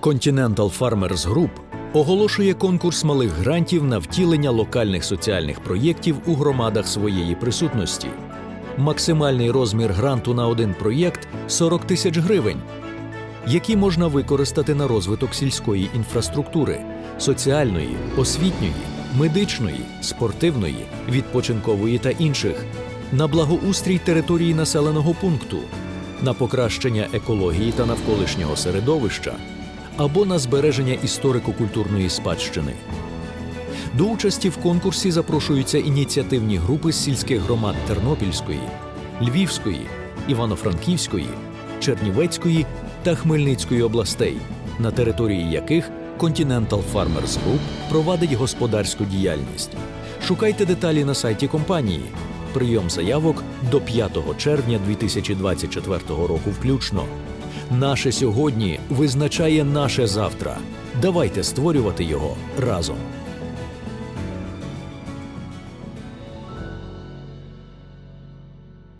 Continental Farmers Group оголошує конкурс малих грантів на втілення локальних соціальних проєктів у громадах своєї присутності. Максимальний розмір гранту на один проєкт 40 тисяч гривень, які можна використати на розвиток сільської інфраструктури, соціальної, освітньої, медичної, спортивної, відпочинкової та інших, на благоустрій території населеного пункту, на покращення екології та навколишнього середовища або на збереження історико-культурної спадщини. До участі в конкурсі запрошуються ініціативні групи з сільських громад Тернопільської, Львівської, Івано-Франківської, Чернівецької та Хмельницької областей, на території яких Continental Farmers Group провадить господарську діяльність. Шукайте деталі на сайті компанії. Прийом заявок до 5 червня 2024 року включно. Наше сьогодні визначає наше завтра. Давайте створювати його разом.